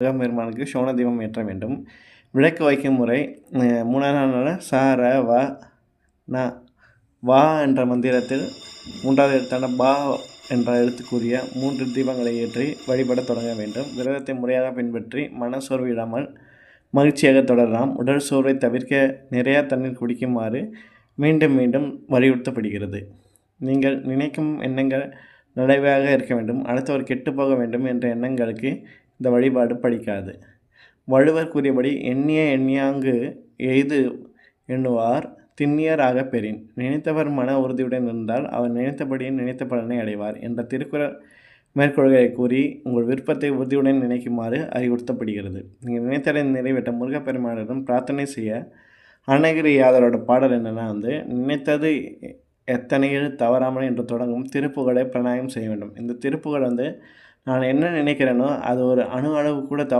பெருமானுக்கு சோன தீபம் ஏற்ற வேண்டும். விளக்கு வைக்கும் முறை மூணாவது நாள் ச ர வ ந வா என்ற மந்திரத்தில் மூன்றாவது எழுத்தான பா என்ற எழுத்துக்குரிய மூன்று தீபங்களை ஏற்றி வழிபட தொடங்க வேண்டும். விரதத்தை முறையாக பின்பற்றி மன சோர்வு மகிழ்ச்சியாக தொடரலாம். உடல் சோர்வை தவிர்க்க நிறையா தண்ணீர் குடிக்குமாறு மீண்டும் மீண்டும் வலியுறுத்தப்படுகிறது. நீங்கள் நினைக்கும் எண்ணங்கள் நடைவாக இருக்க வேண்டும். அடுத்தவர் கெட்டு போக வேண்டும் என்ற எண்ணங்களுக்கு இந்த வழிபாடு படிக்காது. வள்ளுவர் கூறியபடி எண்ணிய எண்ணியாங்கு எய்து எண்ணுவார் திண்ணியராக பெறின். நினைத்தவர் மன உறுதியுடன் இருந்தால் அவர் நினைத்தபடியே நினைத்த பலனை அடைவார் என்ற திருக்குறள் மேற்கொள்களை கூறி உங்கள் விருப்பத்தை உறுதியுடன் நினைக்குமாறு அறிவுறுத்தப்படுகிறது. நீங்கள் நினைத்ததை நிறைவேற்ற முருகப்பெருமானிடம் பிரார்த்தனை செய்ய அனகிரி யாதவரோட பாடல் என்னென்னா வந்து நினைத்தது எத்தனையில் தவறாமல் என்று தொடங்கும் திருப்புகளை பிரணாயம் செய்ய வேண்டும். இந்த திருப்புகள் வந்து நான் என்ன நினைக்கிறேனோ அது ஒரு அணு அளவு கூட தவ